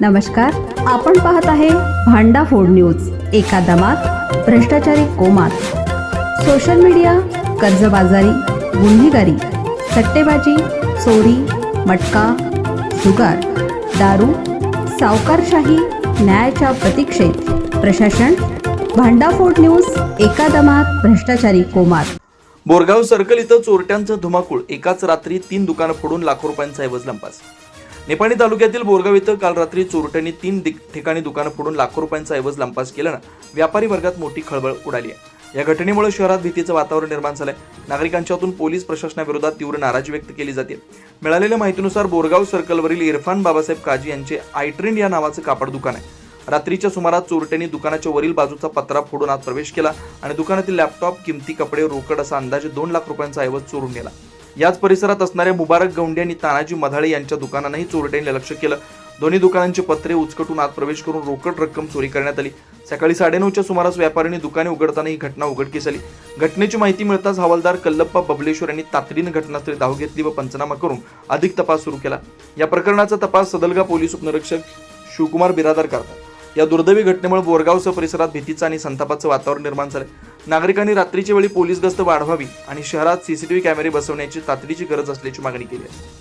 नमस्कार आपण पाहत आहे भांडा फोड न्यूज एका दमात भ्रष्टाचारी कोमात. सोशल मीडिया कर्जबाजारी गुन्हेगारी सट्टेबाजी चोरी मटका जुगार दारू सावकारशाही न्यायाच्या प्रतीक्षेत. प्रशासन भांडाफोड न्यूज एका दमात भ्रष्टाचारी कोमात. बोरगाव सर्कल इथं चोरट्यांचं धुमाकूळ. एकाच रात्री तीन दुकानं फोडून लाखो रुपयांचा ऐवज लंपास. निपाणी तालुक्यातील बोरगाव इथं काल रात्री चोरट्यांनी तीन ठिकाणी दुकानं फोडून लाखो रुपयांचा ऐवज लंपास केल्यानं व्यापारी वर्गात मोठी खळबळ उडाली आहे. या घटनेमुळे शहरात भीतीचं वातावरण निर्माण झालंय. नागरिकांच्यातून पोलीस प्रशासनाविरोधात तीव्र नाराजी व्यक्त केली जाते. मिळालेल्या माहितीनुसार बोरगाव सर्कलवरील इरफान बाबासाहेब काजी यांचे आयट्रेंड या नावाचं कापड दुकान आहे. रात्रीच्या सुमारास चोरट्यांनी दुकानाच्या वरील बाजूचा पत्रा फोडून आत प्रवेश केला आणि दुकानातील लॅपटॉप किमती कपडे रोकड असा अंदाजे दोन लाख रुपयांचा ऐवज चोरून नेला. याच परिसरात असणाऱ्या मुबारक गौंडे आणि तानाजी मधाळे यांच्या दुकानांनाही चोरट्यांनी लक्ष केलं. दोन्ही दुकानांचे पत्रे उचकटून आत प्रवेश करून रोकड रक्कम चोरी करण्यात आली. सकाळी साडेनऊच्या सुमारास व्यापाऱ्यांनी दुकाने उघडताना ही घटना उघडकीस आली. घटनेची माहिती मिळताच हवालदार कल्लप्पा बबलेश्वर यांनी तातडीनं घटनास्थळी धाव घेतली व पंचनामा करून अधिक तपास सुरू केला. या प्रकरणाचा तपास सदलगा पोलीस उपनिरीक्षक शिवकुमार बिरादार करतात. या दुर्दैवी घटनेमुळे बोरगावसह परिसरात भीतीचं आणि संतापाचं वातावरण निर्माण झालं नागरिकांनी रात्रीच्या वेळी पोलीस गस्त वाढवावी आणि शहरात सीसीटीव्ही कॅमेरे बसवण्याची तातडीची गरज असल्याची मागणी केली आहे.